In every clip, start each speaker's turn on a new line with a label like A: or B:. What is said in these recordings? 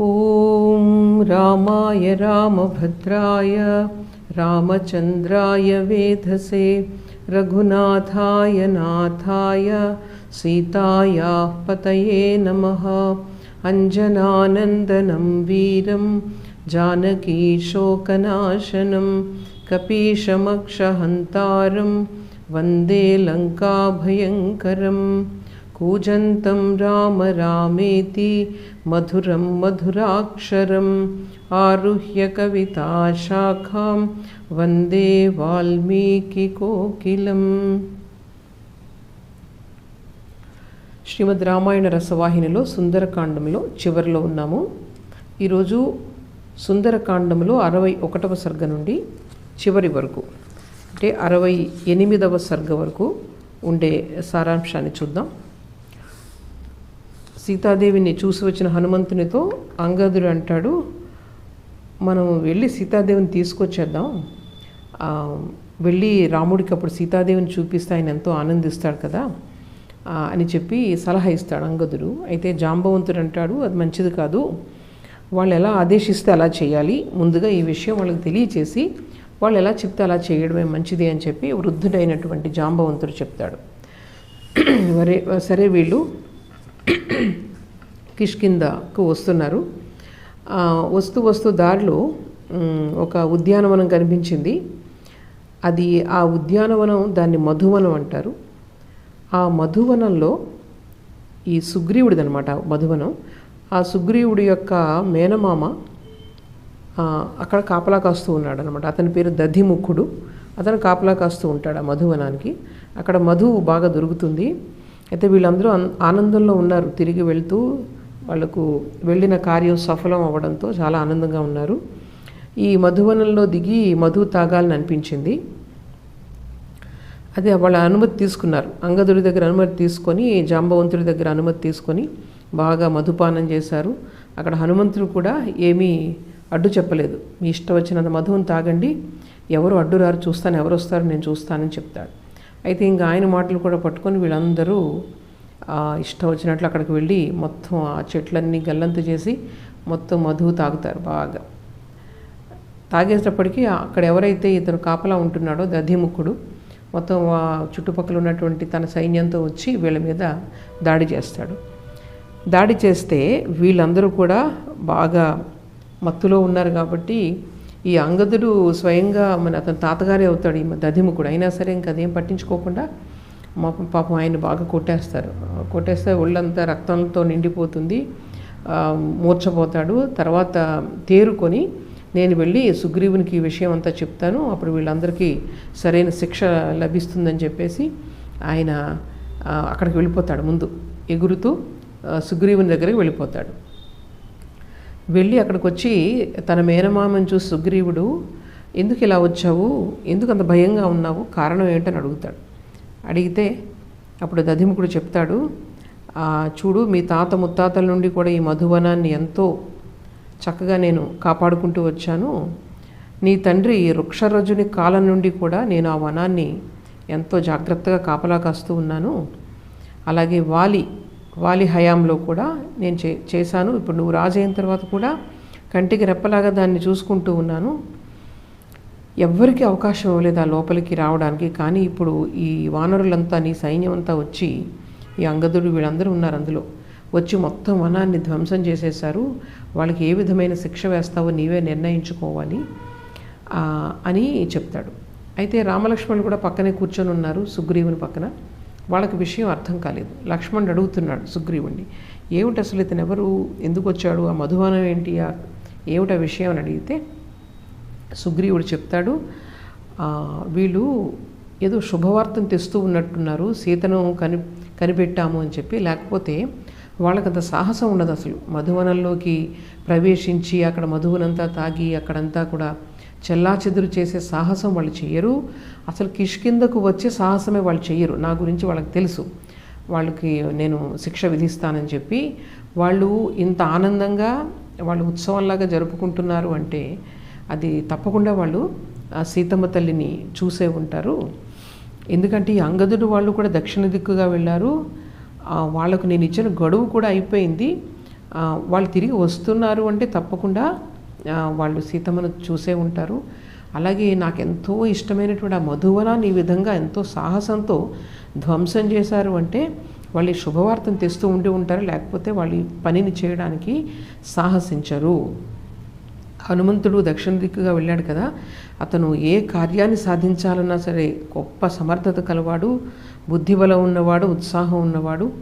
A: ॐ रामाय रामभद्राय रामचन्द्राय वेधसे रघुनाथाय नाथाय सीतायाः पतये नमः अञ्जनानन्दनं वीरं जानकीशोकनाशनं कपीशमक्षहन्तारं वन्दे लङ्काभयङ्करम् कूजन्तं राम रामेति मधुरं मधुराक्षरम् आरुह्य कविताशाखां वन्दे వాల్మీకికోకిలం శ్రీమద్ రామాయణ రసవాహినిలో సుందరకాండంలో చివరిలో ఉన్నాము ఈరోజు సుందరకాండంలో అరవై ఒకటవ సర్గ నుండి చివరి వరకు అంటే అరవై ఎనిమిదవ సర్గ వరకు ఉండే సారాంశాన్ని చూద్దాం సీతాదేవిని చూసి వచ్చిన హనుమంతునితో అంగదుడు అంటాడు మనం వెళ్ళి సీతాదేవిని తీసుకొచ్చేద్దాం. వెళ్ళి రాముడికి అప్పుడు సీతాదేవిని చూపిస్తే ఆయన ఎంతో ఆనందిస్తాడు కదా అని చెప్పి సలహా ఇస్తాడు అంగదుడు. అయితే జాంబవంతుడు అంటాడు అది మంచిది కాదు. వాళ్ళు ఎలా ఆదేశిస్తే అలా చేయాలి. ముందుగా ఈ విషయం వాళ్ళకి తెలియచేసి వాళ్ళు ఎలా చెప్తే అలా చేయడమే మంచిది అని చెప్పి వృద్ధుడైనటువంటి జాంబవంతుడు చెప్తాడు. వరే సరే వీళ్ళు కిష్కిందకు వస్తున్నారు. వస్తూ వస్తూ దారిలో ఒక ఉద్యానవనం కనిపించింది. అది ఆ ఉద్యానవనం దాన్ని మధువనం అంటారు. ఆ మధువనంలో ఈ సుగ్రీవుడిది అనమాట మధువనం. ఆ సుగ్రీవుడి యొక్క మేనమామ అక్కడ కాపలా కాస్తూ ఉన్నాడు అనమాట అతని పేరు దధిముఖుడు. అతను కాపలా కాస్తూ ఉంటాడు ఆ మధువనానికి. అక్కడ మధువు బాగా దొరుకుతుంది. అయితే వీళ్ళందరూ ఆనందంలో ఉన్నారు. తిరిగి వెళ్తూ వాళ్ళకు వెళ్ళిన కార్యం సఫలం అవ్వడంతో చాలా ఆనందంగా ఉన్నారు. ఈ మధువనంలో దిగి మధు తాగాలని అనిపించింది. అదే వాళ్ళ అనుమతి తీసుకున్నారు. అంగదుడి దగ్గర అనుమతి తీసుకొని జాంబవంతుడి దగ్గర అనుమతి తీసుకొని బాగా మధుపానం చేశారు. అక్కడ హనుమంతుడు కూడా ఏమీ అడ్డు చెప్పలేదు. మీ ఇష్టం వచ్చినంత మధువును తాగండి. ఎవరు అడ్డు రారు చూస్తాను. ఎవరు వస్తారు నేను చూస్తానని చెప్తాడు. అయితే ఇంకా ఆయన మాటలు కూడా పట్టుకొని వీళ్ళందరూ ఇష్టం వచ్చినట్లు అక్కడికి వెళ్ళి మొత్తం ఆ చెట్లన్నీ గల్లంతు చేసి మొత్తం మధువు తాగుతారు బాగా. తాగేటప్పటికీ అక్కడ ఎవరైతే ఇతను కాపలా ఉంటున్నాడో దధిముఖుడు మొత్తం ఆ చుట్టుపక్కల ఉన్నటువంటి తన సైన్యంతో వచ్చి వీళ్ళ మీద దాడి చేస్తాడు. దాడి చేస్తే వీళ్ళందరూ కూడా బాగా మత్తులో ఉన్నారు కాబట్టి ఈ అంగదుడు స్వయంగా మన అతని తాతగారే అవుతాడు ఈ దధిముకుడు అయినా సరే ఇంకా అదేం పట్టించుకోకుండా మా పాపం ఆయన బాగా కొట్టేస్తారు. కొట్టేస్తే ఒళ్ళంతా రక్తంతో నిండిపోతుంది. మూర్చపోతాడు తర్వాత తేరుకొని నేను వెళ్ళి సుగ్రీవునికి ఈ విషయం అంతా చెప్తాను. అప్పుడు వీళ్ళందరికీ సరైన శిక్ష లభిస్తుందని చెప్పేసి ఆయన అక్కడికి వెళ్ళిపోతాడు ముందు. ఎగురుతూ సుగ్రీవుని దగ్గరికి వెళ్ళిపోతాడు. వెళ్ళి అక్కడికి వచ్చి తన మేనమామని చూసి సుగ్రీవుడు ఎందుకు ఇలా వచ్చావు? ఎందుకు అంత భయంగా ఉన్నావు? కారణం ఏంటని అడుగుతాడు. అడిగితే అప్పుడు దధిముఖుడు చెప్తాడు చూడు మీ తాత ముత్తాతల నుండి కూడా ఈ మధువనాన్ని ఎంతో చక్కగా నేను కాపాడుకుంటూ వచ్చాను. నీ తండ్రి వృక్షరజుని కాలం నుండి కూడా నేను ఆ వనాన్ని ఎంతో జాగ్రత్తగా కాపలా కాస్తూ ఉన్నాను. అలాగే వాలి వాలి హయాంలో కూడా నేను చే చేశాను. ఇప్పుడు నువ్వు రాజైన తర్వాత కూడా కంటికి రెప్పలాగా దాన్ని చూసుకుంటూ ఉన్నాను. ఎవ్వరికి అవకాశం ఇవ్వలేదు ఆ లోపలికి రావడానికి. కానీ ఇప్పుడు ఈ వానరులంతా నీ సైన్యం అంతా వచ్చి ఈ అంగదుడు వీళ్ళందరూ ఉన్నారు అందులో. వచ్చి మొత్తం వనాన్ని ధ్వంసం చేసేశారు. వాళ్ళకి ఏ విధమైన శిక్ష వేస్తావో నీవే నిర్ణయించుకోవాలి అని చెప్తాడు. అయితే రామలక్ష్మణులు కూడా పక్కనే కూర్చొని ఉన్నారు సుగ్రీవుని పక్కన. వాళ్ళకి విషయం అర్థం కాలేదు. లక్ష్మణుడు అడుగుతున్నాడు సుగ్రీవుణ్ణి ఏమిటి అసలు ఇతను ఎవరు? ఎందుకు వచ్చాడు? ఆ మధువనం ఏంటి? ఆ ఏమిటా విషయం? అని అడిగితే సుగ్రీవుడు చెప్తాడు వీళ్ళు ఏదో శుభవార్తను తెస్తూ ఉన్నట్టున్నారు సీతను కని కనిపెట్టాము అని చెప్పి. లేకపోతే వాళ్ళకి అంత సాహసం ఉండదు అసలు. మధువనంలోకి ప్రవేశించి అక్కడ మధువనంతా తాగి అక్కడంతా కూడా చెల్లాచెదురు చేసే సాహసం వాళ్ళు చెయ్యరు. అసలు కిష్కిందకు వచ్చే సాహసమే వాళ్ళు చెయ్యరు. నా గురించి వాళ్ళకి తెలుసు. వాళ్ళకి నేను శిక్ష విధిస్తానని చెప్పి వాళ్ళు ఇంత ఆనందంగా వాళ్ళు ఉత్సవంలాగా జరుపుకుంటున్నారు అంటే అది తప్పకుండా వాళ్ళు ఆ సీతమ్మ తల్లిని చూసే ఉంటారు. ఎందుకంటే ఈ అంగదుడు వాళ్ళు కూడా దక్షిణ దిక్కుగా వెళ్ళారు. వాళ్ళకు నేను ఇచ్చిన గడువు కూడా అయిపోయింది. వాళ్ళు తిరిగి వస్తున్నారు అంటే తప్పకుండా వాళ్ళు సీతమ్మను చూసే ఉంటారు. అలాగే నాకు ఎంతో ఇష్టమైనటువంటి ఆ మధువనాన్ని ఈ విధంగా ఎంతో సాహసంతో ధ్వంసం చేశారు అంటే వాళ్ళు శుభవార్తను తెస్తూ ఉండి ఉంటారు. లేకపోతే వాళ్ళు పనిని చేయడానికి సాహసించరు. హనుమంతుడు దక్షిణ దిక్కుగా వెళ్ళాడు కదా. అతను ఏ కార్యాన్ని సాధించాలన్నా సరే గొప్ప సమర్థత కలవాడు బుద్ధిబలం ఉన్నవాడు ఉత్సాహం ఉన్నవాడు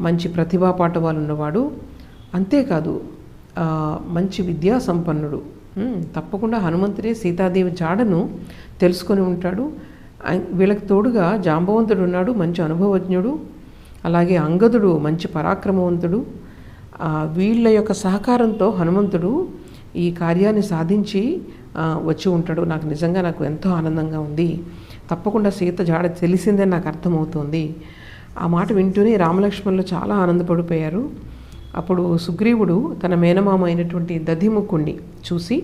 A: మంచి ప్రతిభా పాఠవాలు ఉన్నవాడు. అంతేకాదు మంచి విద్యా సంపన్నుడు. తప్పకుండా హనుమంతుడే సీతాదేవి జాడను తెలుసుకొని ఉంటాడు. వీళ్ళకి తోడుగా జాంబవంతుడు ఉన్నాడు మంచి అనుభవజ్ఞుడు. అలాగే అంగదుడు మంచి పరాక్రమవంతుడు. వీళ్ళ యొక్క సహకారంతో హనుమంతుడు ఈ కార్యాన్ని సాధించి వచ్చి ఉంటాడు. నాకు నిజంగా నాకు ఎంతో ఆనందంగా ఉంది. తప్పకుండా సీత జాడ తెలిసిందని నాకు అర్థమవుతోంది. ఆ మాట వింటూనే రామలక్ష్మణులు చాలా ఆనందపడిపోయారు. అప్పుడు సుగ్రీవుడు తన మేనమామ అయినటువంటి దధిముఖుణ్ణి చూసి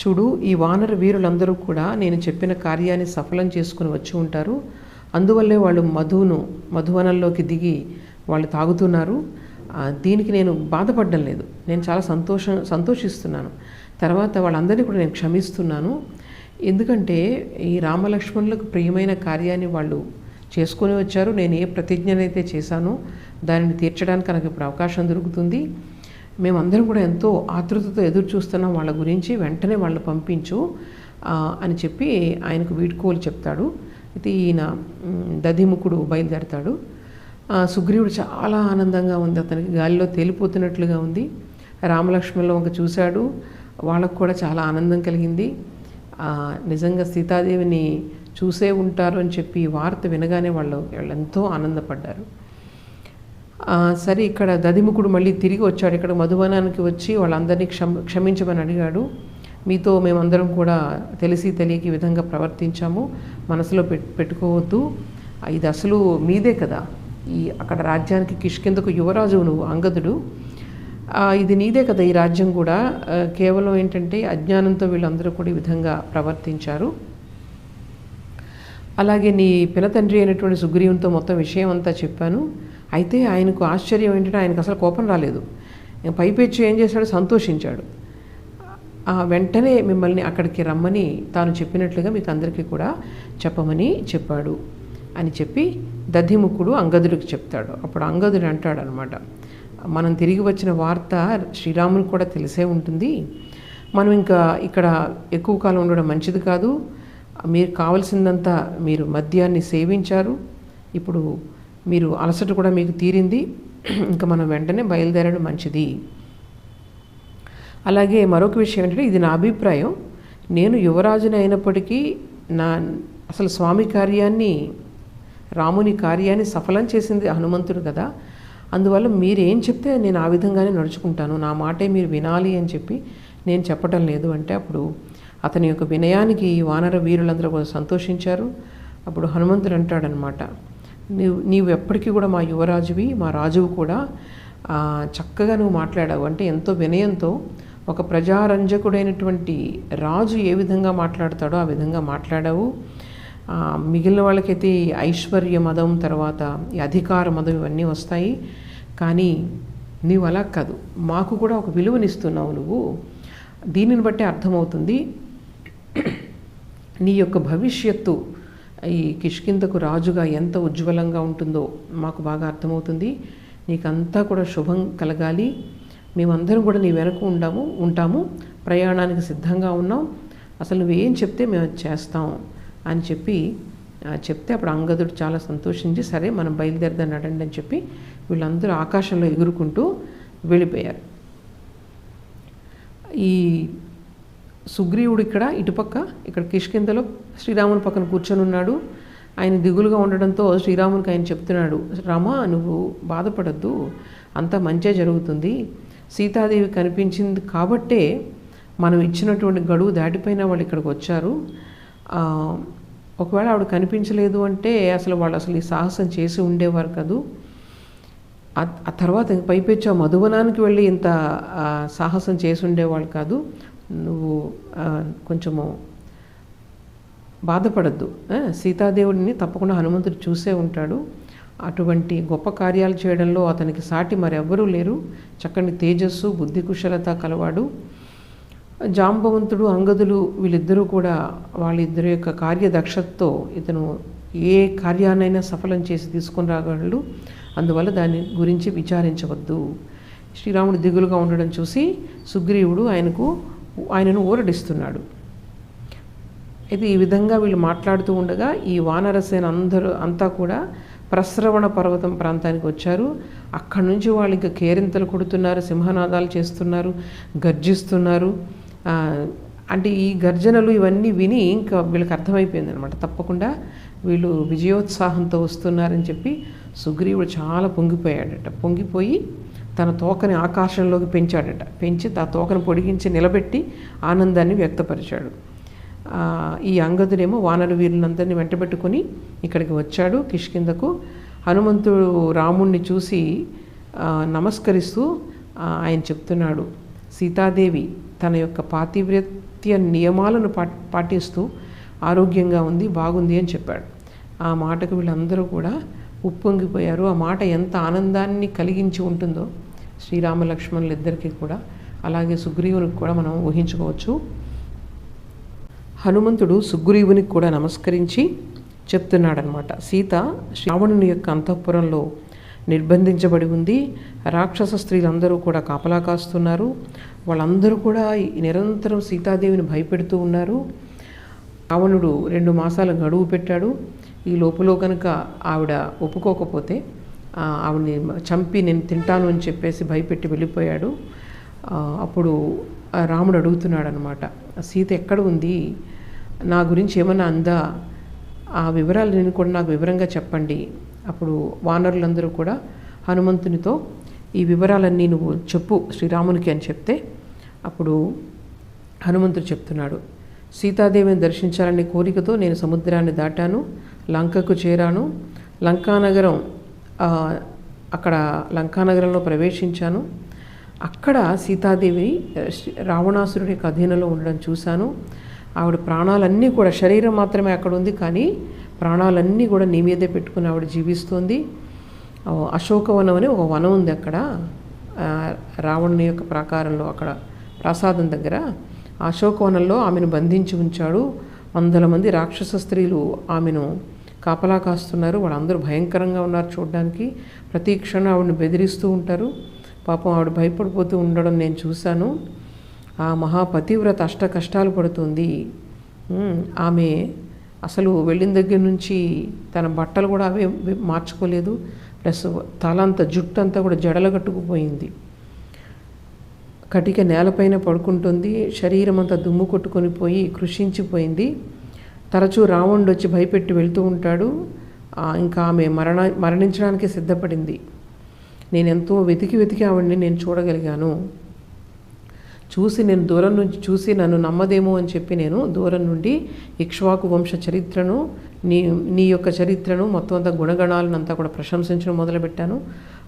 A: చూడు ఈ వానర వీరులందరూ కూడా నేను చెప్పిన కార్యాన్ని సఫలం చేసుకుని వచ్చి ఉంటారు. అందువల్లే వాళ్ళు మధువును మధువనంలోకి దిగి వాళ్ళు తాగుతున్నారు. దీనికి నేను బాధపడడం లేదు. నేను చాలా సంతోషం సంతోషిస్తున్నాను. తర్వాత వాళ్ళందరినీ కూడా నేను క్షమిస్తున్నాను. ఎందుకంటే ఈ రామలక్ష్మణులకు ప్రియమైన కార్యాన్ని వాళ్ళు చేసుకొని వచ్చారు. నేను ఏ ప్రతిజ్ఞనైతే చేశానో దానిని తీర్చడానికి నాకు ఇప్పుడు అవకాశం దొరుకుతుంది. మేమందరం కూడా ఎంతో ఆతృతతో ఎదురు చూస్తున్నాం వాళ్ళ గురించి వెంటనే వాళ్ళని పంపించు అని చెప్పి ఆయనకు వీడ్కోలు చెప్తాడు. అయితే ఈయన దధిముఖుడు బయలుదేరతాడు. సుగ్రీవుడు చాలా ఆనందంగా ఉంది. అతనికి గాలిలో తేలిపోతున్నట్లుగా ఉంది. రామలక్ష్మణులు ఒక చూశాడు. వాళ్ళకు కూడా చాలా ఆనందం కలిగింది. నిజంగా సీతాదేవిని చూసే ఉంటారు అని చెప్పి వార్త వినగానే వాళ్ళు వాళ్ళు ఎంతో ఆనందపడ్డారు. సరే ఇక్కడ దదిముఖుడు మళ్ళీ తిరిగి వచ్చాడు. ఇక్కడ మధువనానికి వచ్చి వాళ్ళందరినీ క్షమ క్షమించమని అడిగాడు. మీతో మేమందరం కూడా తెలిసి తెలియక విధంగా ప్రవర్తించాము. మనసులో పెట్ పెట్టుకోవద్దు. ఇది అసలు మీదే కదా. ఈ అక్కడ రాజ్యానికి కిష్కిందకు యువరాజు నువ్వు అంగదుడు. ఇది నీదే కదా ఈ రాజ్యం కూడా. కేవలం ఏంటంటే అజ్ఞానంతో వీళ్ళందరూ కూడా ఈ విధంగా ప్రవర్తించారు. అలాగే నీ పినతండ్రి అయినటువంటి సుగ్రీవునితో మొత్తం విషయం అంతా చెప్పాను. అయితే ఆయనకు ఆశ్చర్యం ఏంటంటే ఆయనకు అసలు కోపం రాలేదు. పైపెచ్చి ఏం చేశాడు? సంతోషించాడు. వెంటనే మిమ్మల్ని అక్కడికి రమ్మని తాను చెప్పినట్లుగా మీకు అందరికీ కూడా చెప్పమని చెప్పాడు అని చెప్పి దధిముఖుడు అంగదుడికి చెప్తాడు. అప్పుడు అంగదుడు అంటాడు అనమాట మనం తిరిగి వచ్చిన వార్త శ్రీరాములు కూడా తెలిసే ఉంటుంది. మనం ఇంకా ఇక్కడ ఎక్కువ కాలం ఉండడం మంచిది కాదు. మీరు కావలసిందంతా మీరు మద్యాన్ని సేవించారు. ఇప్పుడు మీరు అలసట కూడా మీకు తీరింది ఇంకా మనం వెంటనే బయలుదేరడం మంచిది. అలాగే మరొక విషయం ఏంటంటే ఇది నా అభిప్రాయం. నేను యువరాజుని అయినప్పటికీ నా అసలు స్వామి కార్యాన్ని రాముని కార్యాన్ని సఫలం చేసింది హనుమంతుడు కదా. అందువల్ల మీరు ఏం చెప్తే నేను ఆ విధంగానే నడుచుకుంటాను. నా మాటే మీరు వినాలి అని చెప్పి నేను చెప్పటం లేదు అంటే అప్పుడు అతని యొక్క వినయానికి ఈ వానర వీరులందరూ కూడా సంతోషించారు. అప్పుడు హనుమంతుడు అంటాడనమాట నీవు నీవు ఎప్పటికీ కూడా మా యువరాజువి మా రాజువు కూడా చక్కగా నువ్వు మాట్లాడావు. అంటే ఎంతో వినయంతో ఒక ప్రజారంజకుడైనటువంటి రాజు ఏ విధంగా మాట్లాడతాడో ఆ విధంగా మాట్లాడావు. మిగిలిన వాళ్ళకైతే ఐశ్వర్య మదం తర్వాత ఈ అధికార మదం ఇవన్నీ వస్తాయి. కానీ నీవు అలా కాదు. మాకు కూడా ఒక విలువనిస్తున్నావు నువ్వు. దీనిని బట్టి అర్థమవుతుంది. నీ యొక్క భవిష్యత్తు ఈ కిష్కిందకు రాజుగా ఎంత ఉజ్వలంగా ఉంటుందో మాకు బాగా అర్థమవుతుంది. నీకంతా కూడా శుభం కలగాలి. మేమందరం కూడా నీ వెనక ఉండాము ఉంటాము ప్రయాణానికి సిద్ధంగా ఉన్నాం. అసలు నువ్వేం చెప్తే మేము అది చేస్తాం అని చెప్పి చెప్తే అప్పుడు అంగదుడు చాలా సంతోషించి సరే మనం బయలుదేరదాం నడండి అని చెప్పి వీళ్ళందరూ ఆకాశంలో ఎగురుకుంటూ వెళ్ళిపోయారు. ఈ సుగ్రీవుడు ఇక్కడ ఇటుపక్క ఇక్కడ కిష్కిందలో శ్రీరాముని పక్కన కూర్చొని ఉన్నాడు. ఆయన దిగులుగా ఉండడంతో శ్రీరామునికి ఆయన చెప్తున్నాడు రామా నువ్వు బాధపడద్దు. అంతా మంచే జరుగుతుంది. సీతాదేవి కనిపించింది కాబట్టే మనం ఇచ్చినటువంటి గడువు దాటిపోయిన వాళ్ళు ఇక్కడికి వచ్చారు. ఒకవేళ ఆవిడ కనిపించలేదు అంటే అసలు వాళ్ళు అసలు ఈ సాహసం చేసి ఉండేవారు కాదు. ఆ తర్వాత ఇంక పైపెచ్చు ఆ మధువనానికి వెళ్ళి ఇంత సాహసం చేసి ఉండేవాళ్ళు కాదు. నువ్వు కొంచెము బాధపడద్దు. సీతాదేవుడిని తప్పకుండా హనుమంతుడు చూసే ఉంటాడు. అటువంటి గొప్ప కార్యాలు చేయడంలో అతనికి సాటి మరెవ్వరూ లేరు. చక్కని తేజస్సు బుద్ధి కుశలత కలవాడు. జాంబవంతుడు అంగదులు వీళ్ళిద్దరూ కూడా వాళ్ళిద్దరి యొక్క కార్యదక్షతతో ఇతను ఏ కార్యాన్నైనా సఫలం చేసి తీసుకొని రాగలడు. అందువల్ల దాని గురించి విచారించవద్దు. శ్రీరాముడు దిగులుగా ఉండడం చూసి సుగ్రీవుడు ఆయనకు ఆయనను ఊరడిస్తున్నాడు అయితే ఈ విధంగా వీళ్ళు మాట్లాడుతూ ఉండగా ఈ వానరసేన అందరూ అంతా కూడా ప్రస్రవణ పర్వతం ప్రాంతానికి వచ్చారు. అక్కడి నుంచి వాళ్ళు ఇంకా కేరింతలు కొడుతున్నారు సింహనాదాలు చేస్తున్నారు గర్జిస్తున్నారు. అంటే ఈ గర్జనలు ఇవన్నీ విని ఇంకా వీళ్ళకి అర్థమైపోయింది అనమాట తప్పకుండా వీళ్ళు విజయోత్సాహంతో వస్తున్నారని చెప్పి సుగ్రీవుడు చాలా పొంగిపోయాడట. పొంగిపోయి తన తోకని ఆకాశంలోకి పెంచాడట. పెంచి ఆ తోకను పొడిగించి నిలబెట్టి ఆనందాన్ని వ్యక్తపరిచాడు. ఈ అంగదుడేమో వానర వీరులందరినీ వెంటబెట్టుకుని ఇక్కడికి వచ్చాడు. కిష్కిందకు హనుమంతుడు రాముణ్ణి చూసి నమస్కరిస్తూ ఆయన చెప్తున్నాడు సీతాదేవి తన యొక్క పాతివ్రత్య నియమాలను పా పాటిస్తూ ఆరోగ్యంగా ఉంది బాగుంది అని చెప్పాడు. ఆ మాటకు వీళ్ళందరూ కూడా ఉప్పొంగిపోయారు. ఆ మాట ఎంత ఆనందాన్ని కలిగించి ఉంటుందో శ్రీరామ లక్ష్మణులు ఇద్దరికీ కూడా. అలాగే సుగ్రీవునికి కూడా మనం ఊహించుకోవచ్చు. హనుమంతుడు సుగ్రీవునికి కూడా నమస్కరించి చెప్తున్నాడనమాట. సీత శ్రావణుని యొక్క అంతఃపురంలో నిర్బంధించబడి ఉంది. రాక్షస స్త్రీలందరూ కూడా కాపలా కాస్తున్నారు. వాళ్ళందరూ కూడా నిరంతరం సీతాదేవిని భయపెడుతూ ఉన్నారు. రావణుడు రెండు మాసాల గడువు పెట్టాడు. ఈ లోపల కనుక ఆవిడ ఒప్పుకోకపోతే ఆవిడని చంపి నేను తింటాను అని చెప్పేసి భయపెట్టి వెళ్ళిపోయాడు. అప్పుడు రాముడు అడుగుతున్నాడు అనమాట సీత ఎక్కడ ఉంది? నా గురించి ఏమన్నా అందా? ఆ వివరాలు నేను కూడా నాకు వివరంగా చెప్పండి. అప్పుడు వానరులందరూ కూడా హనుమంతునితో ఈ వివరాలన్నీ నువ్వు చెప్పు శ్రీరామునికి అని చెప్తే అప్పుడు హనుమంతుడు చెప్తున్నాడు సీతాదేవిని దర్శించాలనే కోరికతో నేను సముద్రాన్ని దాటాను. లంకకు చేరాను. లంకానగరం అక్కడ లంకానగరంలో ప్రవేశించాను. అక్కడ సీతాదేవి శ్రీ- రావణాసురుడి యొక్క అధీనంలో ఉండడం చూశాను. ఆవిడ ప్రాణాలన్నీ కూడా శరీరం మాత్రమే అక్కడ ఉంది కానీ ప్రాణాలన్నీ కూడా నీ మీదే పెట్టుకుని ఆవిడ జీవిస్తోంది. అశోకవనం అని ఒక వనం ఉంది అక్కడ. రావణుని యొక్క ప్రాకారంలో అక్కడ ప్రసాదం దగ్గర. అశోకవనంలో ఆమెను బంధించి ఉంచాడు. వందల మంది రాక్షస స్త్రీలు ఆమెను కాపలా కాస్తున్నారు. వాళ్ళందరూ భయంకరంగా ఉన్నారు చూడడానికి. ప్రతి క్షణం ఆవిడని బెదిరిస్తూ ఉంటారు. పాపం ఆవిడ భయపడిపోతూ ఉండడం నేను చూశాను. ఆ మహాపతివ్రత అష్ట కష్టాలు పడుతుంది. ఆమె అసలు వెళ్ళిన దగ్గర నుంచి తన బట్టలు కూడా అవే మార్చుకోలేదు. ప్లస్ తలంతా జుట్టు అంతా కూడా జడలు కట్టుకుపోయింది. కటిక నేలపైన పడుకుంటుంది. శరీరం అంతా దుమ్ము కొట్టుకొని పోయి కృషించిపోయింది. తరచూ రావణుడు వచ్చి భయపెట్టి వెళ్తూ ఉంటాడు. ఇంకా ఆమె మరణ మరణించడానికి సిద్ధపడింది. నేను ఎంతో వెతికి వెతికి ఆవిడ్ని నేను చూడగలిగాను. చూసి నేను దూరం నుంచి చూసి నన్ను నమ్మదేమో అని చెప్పి నేను దూరం నుండి ఇక్ష్వాకు వంశ చరిత్రను నీ నీ యొక్క చరిత్రను మొత్తం అంతా గుణగణాలను అంతా కూడా ప్రశంసించడం మొదలుపెట్టాను.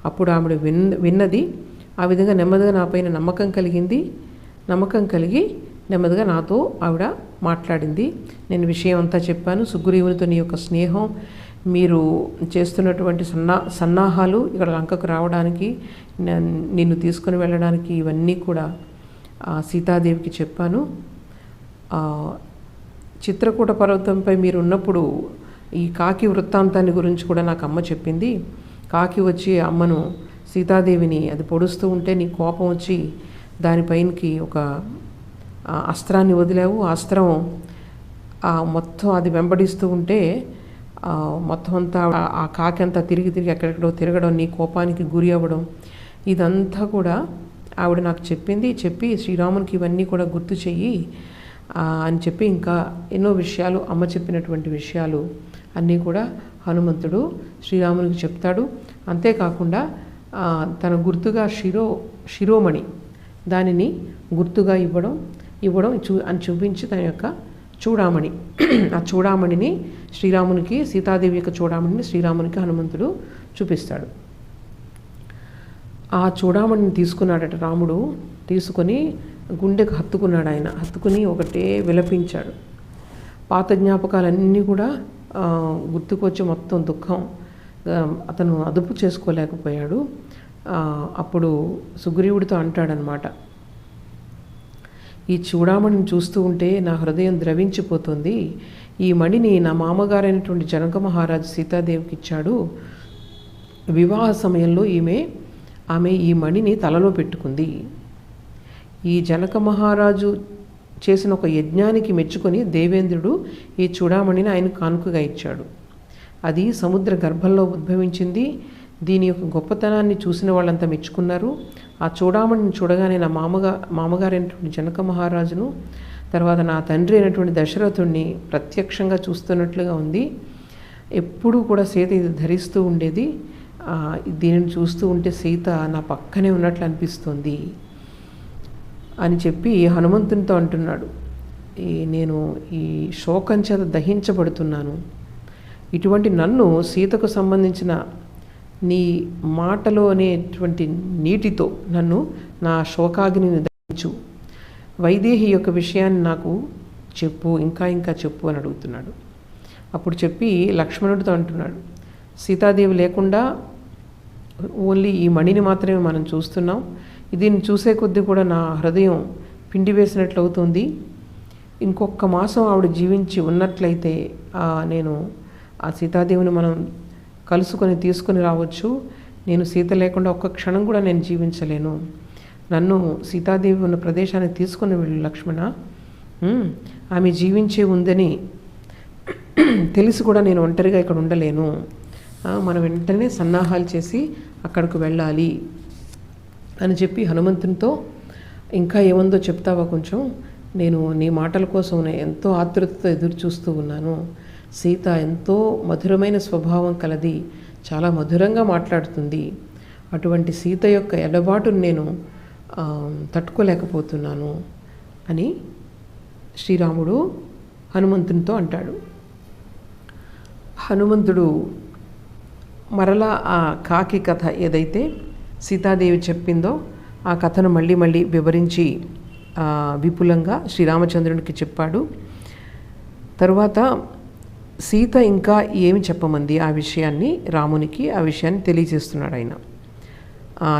A: అప్పుడు ఆవిడ విన్ విన్నది ఆ విధంగా నెమ్మదిగా నా పైన నమ్మకం కలిగింది. నమ్మకం కలిగి నెమ్మదిగా నాతో ఆవిడ మాట్లాడింది. నేను విషయం అంతా చెప్పాను. సుగ్రీవునితో నీ యొక్క స్నేహం మీరు చేస్తున్నటువంటి సన్నా సన్నాహాలు ఇక్కడ లంకకు రావడానికి నన్- నిన్ను తీసుకుని వెళ్ళడానికి ఇవన్నీ కూడా సీతాదేవికి చెప్పాను. చిత్రకూట పర్వతంపై మీరు ఉన్నప్పుడు ఈ కాకి వృత్తాంతాన్ని గురించి కూడా నాకు అమ్మ చెప్పింది. కాకి వచ్చి అమ్మను సీతాదేవిని అది పొడుస్తూ ఉంటే నీ కోపం వచ్చి దానిపైనకి ఒక అస్త్రాన్ని వదిలావు. ఆ అస్త్రం ఆ మొత్తం అది వెంబడిస్తూ ఉంటే మొత్తం అంతా ఆ- కాకంతా అంతా తిరిగి తిరిగి ఎక్కడెక్కడో తిరగడం నీ కోపానికి గురి అవ్వడం ఇదంతా కూడా ఆవిడ నాకు చెప్పింది. చెప్పి శ్రీరామునికి ఇవన్నీ కూడా గుర్తు చెయ్యి అని చెప్పి ఇంకా ఎన్నో విషయాలు అమ్మ చెప్పినటువంటి విషయాలు అన్నీ కూడా హనుమంతుడు శ్రీరామునికి చెప్తాడు. అంతేకాకుండా తన గుర్తుగా శిరో శిరోమణి దానిని గుర్తుగా ఇవ్వడం ఇవ్వడం చూ అని చూపించి తన యొక్క చూడామణి. ఆ చూడామణిని శ్రీరామునికి సీతాదేవి యొక్క చూడామణిని శ్రీరామునికి హనుమంతుడు చూపిస్తాడు. ఆ చూడామణిని తీసుకున్నాడట రాముడు తీసుకొని గుండెకు హత్తుకున్నాడు ఆయన. హత్తుకుని ఒకటే విలపించాడు. పాత జ్ఞాపకాలన్నీ కూడా గుర్తుకొచ్చి మొత్తం దుఃఖం అతను అదుపు చేసుకోలేకపోయాడు. అప్పుడు సుగ్రీవుడితో అంటాడనమాట ఈ చూడామణిని చూస్తూ ఉంటే నా హృదయం ద్రవించిపోతుంది. ఈ మణిని నా మామగారైనటువంటి జనక మహారాజు సీతాదేవికి ఇచ్చాడు. వివాహ సమయంలో ఈమె ఆమె ఈ మణిని తలలో పెట్టుకుంది. ఈ జనక మహారాజు చేసిన ఒక యజ్ఞానికి మెచ్చుకొని దేవేంద్రుడు ఈ చూడామణిని ఆయన కానుకగా ఇచ్చాడు. అది సముద్ర గర్భంలో ఉద్భవించింది. దీని యొక్క గొప్పతనాన్ని చూసిన వాళ్ళంతా మెచ్చుకున్నారు. ఆ చూడామణిని చూడగానే నా మామగా మామగారైనటువంటి జనక మహారాజును తర్వాత నా తండ్రి అయినటువంటి దశరథుణ్ణి ప్రత్యక్షంగా చూస్తున్నట్లుగా ఉంది. ఎప్పుడూ కూడా సీత ఇది ధరిస్తూ ఉండేది. దీనిని చూస్తూ ఉంటే సీత నా పక్కనే ఉన్నట్లు అనిపిస్తుంది అని చెప్పి హనుమంతునితో అంటున్నాడు. ఈ నేను ఈ శోకం చేత దహించబడుతున్నాను. ఇటువంటి నన్ను సీతకు సంబంధించిన నీ మాటలో అనేటువంటి నీటితో నన్ను నా శోకాగ్నిని దహించు. వైదేహి యొక్క విషయాన్ని నాకు చెప్పు ఇంకా ఇంకా చెప్పు అని అడుగుతున్నాడు. అప్పుడు చెప్పి లక్ష్మణుడితో అంటున్నాడు సీతాదేవి లేకుండా ఓన్లీ ఈ మణిని మాత్రమే మనం చూస్తున్నాం. దీన్ని చూసే కొద్దీ కూడా నా హృదయం పిండి వేసినట్లు అవుతుంది. ఇంకొక మాసం ఆవిడ జీవించి ఉన్నట్లయితే నేను ఆ సీతాదేవిని మనం కలుసుకొని తీసుకొని రావచ్చు. నేను సీత లేకుండా ఒక్క క్షణం కూడా నేను జీవించలేను. నన్ను సీతాదేవి ఉన్న ప్రదేశానికి తీసుకుని వెళ్ళు లక్ష్మణ. ఆమె జీవించే ఉందని తెలిసి కూడా నేను ఒంటరిగా ఇక్కడ ఉండలేను. మనం వెంటనే సన్నాహాలు చేసి అక్కడికి వెళ్ళాలి అని చెప్పి హనుమంతునితో ఇంకా ఏముందో చెప్తావా కొంచెం? నేను నీ మాటల కోసం ఎంతో ఆతృతతో ఎదురు చూస్తూ ఉన్నాను. సీత ఎంతో మధురమైన స్వభావం కలది చాలా మధురంగా మాట్లాడుతుంది. అటువంటి సీత యొక్క ఎడబాటును నేను తట్టుకోలేకపోతున్నాను అని శ్రీరాముడు హనుమంతునితో అంటాడు. హనుమంతుడు మరలా ఆ కాకి కథ ఏదైతే సీతాదేవి చెప్పిందో ఆ కథను మళ్ళీ మళ్ళీ వివరించి విపులంగా శ్రీరామచంద్రునికి చెప్పాడు. తరువాత సీత ఇంకా ఏమి చెప్పమంది ఆ విషయాన్ని రామునికి ఆ విషయాన్ని తెలియజేస్తున్నాడు ఆయన.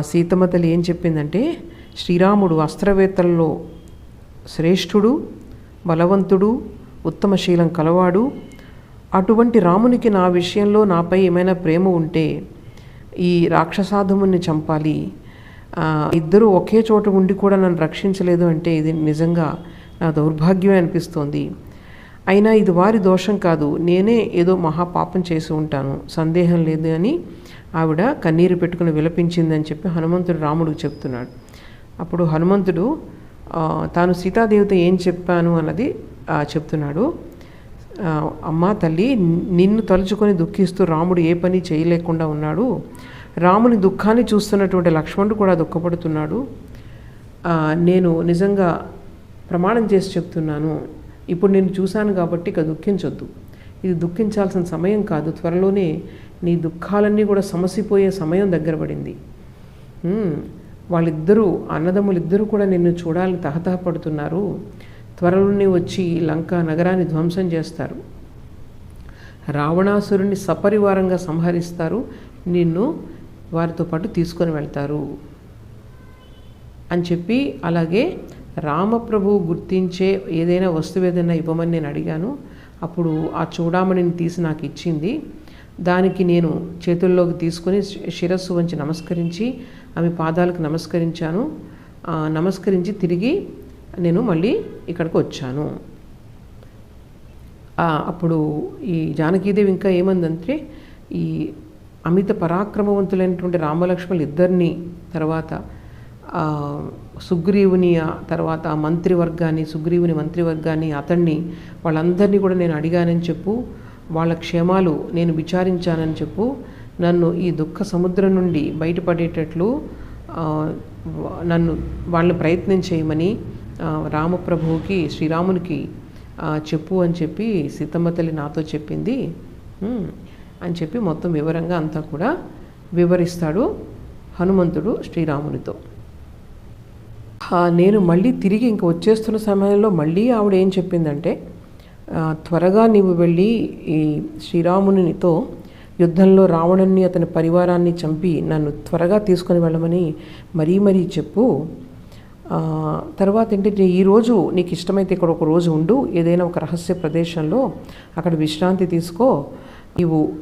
A: సీతమ్మ తల్లి ఏం చెప్పిందంటే శ్రీరాముడు అస్త్రవేత్తల్లో శ్రేష్ఠుడు బలవంతుడు ఉత్తమశీలం కలవాడు. అటువంటి రామునికి నా విషయంలో నాపై ఏమైనా ప్రేమ ఉంటే ఈ రాక్షసాధముని చంపాలి. ఇద్దరూ ఇద్దరు ఒకే చోట ఉండి కూడా నన్ను రక్షించలేదు అంటే ఇది నిజంగా నా దౌర్భాగ్యమే అనిపిస్తోంది. అయినా ఇది వారి దోషం కాదు. నేనే ఏదో మహాపాపం చేసి ఉంటాను. సందేహం లేదు అని ఆవిడ కన్నీరు పెట్టుకుని విలపించిందని చెప్పి హనుమంతుడు రాముడికి చెప్తున్నాడు. అప్పుడు హనుమంతుడు తాను సీతాదేవిత ఏం చెప్పాను? అన్నది చెప్తున్నాడు. అమ్మా తల్లి నిన్ను తలుచుకొని దుఃఖిస్తూ రాముడు ఏ పని చేయలేకుండా ఉన్నాడు. రాముని దుఃఖాన్ని చూస్తున్నటువంటి లక్ష్మణుడు కూడా దుఃఖపడుతున్నాడు. నేను నిజంగా ప్రమాణం చేసి చెప్తున్నాను. ఇప్పుడు నేను చూశాను కాబట్టి ఇక దుఃఖించొద్దు. ఇది దుఃఖించాల్సిన సమయం కాదు. త్వరలోనే నీ దుఃఖాలన్నీ కూడా సమసిపోయే సమయం దగ్గర పడింది. వాళ్ళిద్దరూ అన్నదమ్ములిద్దరూ కూడా నిన్ను చూడాలని తహతహపడుతున్నారు. త్వరలోనే వచ్చి లంక నగరాన్ని ధ్వంసం చేస్తారు. రావణాసురుణ్ణి సపరివారంగా సంహరిస్తారు. నిన్ను వారితో పాటు తీసుకొని వెళ్తారు. అని చెప్పి అలాగే రామప్రభు గుర్తించే ఏదైనా వస్తువు ఏదైనా ఇవ్వమని నేను అడిగాను. అప్పుడు ఆ చూడామణిని తీసి నాకు ఇచ్చింది. దానికి నేను చేతుల్లోకి తీసుకొని శిరస్సు వంచి నమస్కరించి ఆమె పాదాలకు నమస్కరించాను. నమస్కరించి తిరిగి నేను మళ్ళీ ఇక్కడికి వచ్చాను. అప్పుడు ఈ జానకీదేవి ఇంకా ఏమందంటే ఈ అమిత పరాక్రమవంతులైనటువంటి రామలక్ష్మణులు ఇద్దరిని తర్వాత సుగ్రీవుని ఆ తర్వాత ఆ మంత్రివర్గాన్ని సుగ్రీవుని మంత్రివర్గాన్ని అతన్ని వాళ్ళందరినీ కూడా నేను అడిగానని చెప్పు వాళ్ళ క్షేమాలు నేను విచారించానని చెప్పు నన్ను ఈ దుఃఖ సముద్రం నుండి బయటపడేటట్లు నన్ను వాళ్ళు ప్రయత్నం చేయమని రామప్రభువుకి శ్రీరామునికి చెప్పు అని చెప్పి సీతమ్మ తల్లి నాతో చెప్పింది. అని చెప్పి మొత్తం వివరంగా అంతా కూడా వివరిస్తాడు హనుమంతుడు శ్రీరామునితో. నేను మళ్ళీ తిరిగి ఇంక వచ్చేస్తున్న సమయంలో మళ్ళీ ఆవిడ ఏం చెప్పిందంటే త్వరగా నీవు వెళ్ళి ఈ శ్రీరామునితో యుద్ధంలో రావణుని అతని పరివారాన్ని చంపి నన్ను త్వరగా తీసుకొని వెళ్ళమని మరీ మరీ చెప్పు. తర్వాత ఏంటంటే ఈరోజు నీకు ఇష్టమైతే ఇక్కడ ఒక రోజు ఉండు ఏదైనా ఒక రహస్య ప్రదేశంలో అక్కడ విశ్రాంతి తీసుకో. నీవు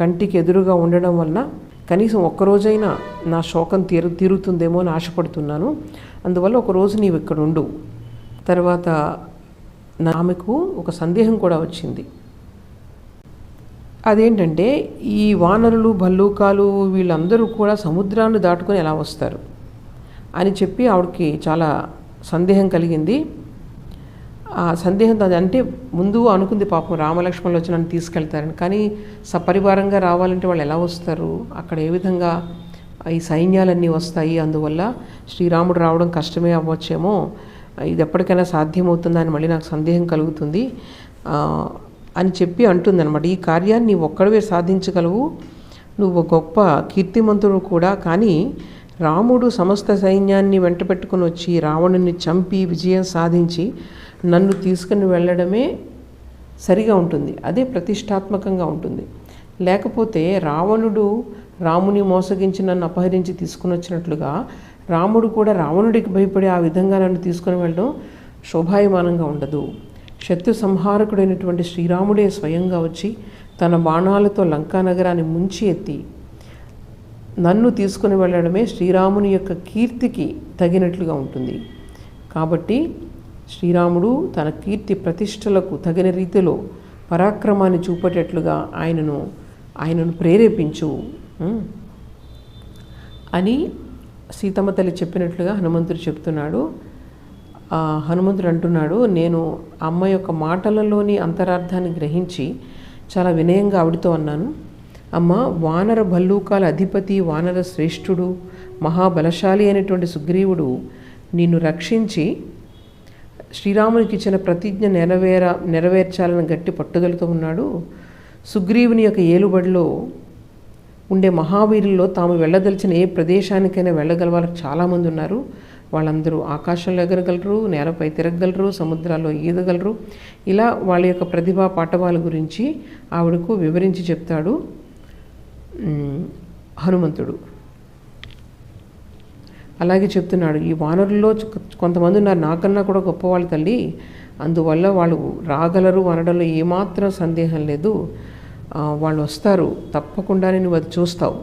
A: కంటికి ఎదురుగా ఉండడం వలన కనీసం ఒక్కరోజైనా నా శోకం తీరు తీరుతుందేమో అని ఆశపడుతున్నాను. అందువల్ల ఒక రోజు నీవు ఇక్కడ ఉండు. తర్వాత నా- ఆమెకు ఒక సందేహం కూడా వచ్చింది. అదేంటంటే ఈ వానరులు భల్లూకాలు వీళ్ళందరూ కూడా సముద్రాన్ని దాటుకొని ఎలా వస్తారు? అని చెప్పి ఆవిడకి చాలా సందేహం కలిగింది. ఆ సందేహం అంటే ముందు అనుకుంది పాపం రామలక్ష్మణులు వచ్చి నన్ను తీసుకెళ్తారని. కానీ సపరివారంగా రావాలంటే వాళ్ళు ఎలా వస్తారు? అక్కడ ఏ విధంగా ఈ సైన్యాలన్నీ వస్తాయి? అందువల్ల శ్రీరాముడు రావడం కష్టమే అవ్వచ్చేమో. ఇది ఎప్పటికైనా సాధ్యమవుతుందా అని మళ్ళీ నాకు సందేహం కలుగుతుంది. అని చెప్పి అంటుందన్నమాట. ఈ కార్యాన్ని నీవు ఒక్కడవే సాధించగలవు. నువ్వు గొప్ప కీర్తిమంతుడు కూడా. కానీ రాముడు సమస్త సైన్యాన్ని వెంట పెట్టుకుని వచ్చి రావణుని చంపి విజయం సాధించి నన్ను తీసుకుని వెళ్ళడమే సరిగా ఉంటుంది. అదే ప్రతిష్టాత్మకంగా ఉంటుంది. లేకపోతే రావణుడు రాముని మోసగించి నన్ను అపహరించి తీసుకుని వచ్చినట్లుగా రాముడు కూడా రావణుడికి భయపడి ఆ విధంగా నన్ను తీసుకుని వెళ్ళడం శోభాయమానంగా ఉండదు. శత్రు సంహారకుడైనటువంటి శ్రీరాముడే స్వయంగా వచ్చి తన బాణాలతో లంకా నగరాన్ని ముంచి ఎత్తి నన్ను తీసుకుని వెళ్ళడమే శ్రీరాముని యొక్క కీర్తికి తగినట్లుగా ఉంటుంది. కాబట్టి శ్రీరాముడు తన కీర్తి ప్రతిష్టలకు తగిన రీతిలో పరాక్రమాన్ని చూపేటట్లుగా ఆయనను ఆయనను ప్రేరేపించు అని సీతమ్మ తల్లి చెప్పినట్లుగా హనుమంతుడు చెప్తున్నాడు. హనుమంతుడు అంటున్నాడు నేను అమ్మ యొక్క మాటలలోని అంతరార్థాన్ని గ్రహించి చాలా వినయంగా ఆవిడతో అన్నాను. అమ్మ వానర భల్లూకాల అధిపతి వానర శ్రేష్ఠుడు మహాబలశాలి అయినటువంటి సుగ్రీవుడు నిన్ను రక్షించి శ్రీరామునికి ఇచ్చిన ప్రతిజ్ఞ నెరవేర నెరవేర్చాలని గట్టి పట్టుదలతో ఉన్నాడు. సుగ్రీవుని యొక్క ఏలుబడిలో ఉండే మహావీరుల్లో తాము వెళ్ళదలిచిన ఏ ప్రదేశానికైనా వెళ్ళగల వాళ్ళకి చాలామంది ఉన్నారు. వాళ్ళందరూ ఆకాశంలో ఎగరగలరు నేలపై తిరగగలరు సముద్రాల్లో ఈదగలరు. ఇలా వాళ్ళ యొక్క ప్రతిభా పాఠవాల గురించి ఆవిడకు వివరించి చెప్తాడు హనుమంతుడు. అలాగే చెప్తున్నాడు ఈ వానరుల్లో కొంతమంది ఉన్నారు. నాకన్నా కూడా గొప్పవాళ్ళు తల్లి. అందువల్ల వాళ్ళు రాగలరు అనడంలో ఏమాత్రం సందేహం లేదు. వాళ్ళు వస్తారు. తప్పకుండానే నువ్వు అది చూస్తావు.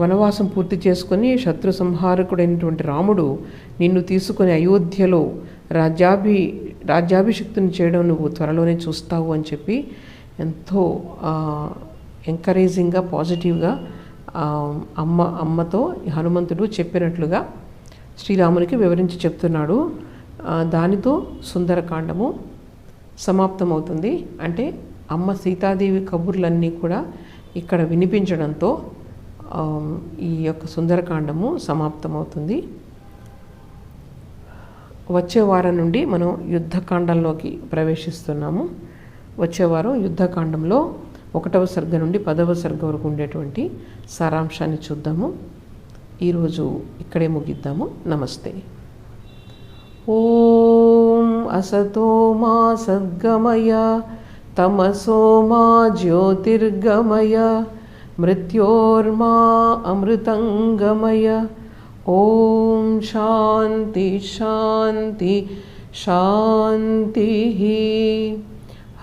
A: వనవాసం పూర్తి చేసుకుని శత్రు సంహారకుడైనటువంటి రాముడు నిన్ను తీసుకుని అయోధ్యలో రాజ్యాభి రాజ్యాభిషిక్తుని చేయడం నువ్వు త్వరలోనే చూస్తావు అని చెప్పి ఎంతో ఎంకరేజింగ్గా పాజిటివ్గా అమ్మ అమ్మతో హనుమంతుడు చెప్పినట్లుగా శ్రీరామునికి వివరించి చెప్తున్నాడు. దానితో సుందరకాండము సమాప్తమవుతుంది. అంటే అమ్మ సీతాదేవి కబుర్లన్నీ కూడా ఇక్కడ వినిపించడంతో ఈ యొక్క సుందరకాండము సమాప్తమవుతుంది. వచ్చే వారం నుండి మనం యుద్ధకాండంలోకి ప్రవేశిస్తున్నాము. వచ్చే వారం యుద్ధకాండంలో ఒకటవ సర్గ నుండి పదవ సర్గ వరకు ఉండేటువంటి సారాంశాన్ని చూద్దాము. ఈరోజు ఇక్కడే ముగిద్దాము. నమస్తే. ఓం అసతో మా సద్గమయ తమసో మా జ్యోతిర్గమయ మృత్యోర్మా అమృతంగమయ. ఓం శాంతి శాంతి శాంతి.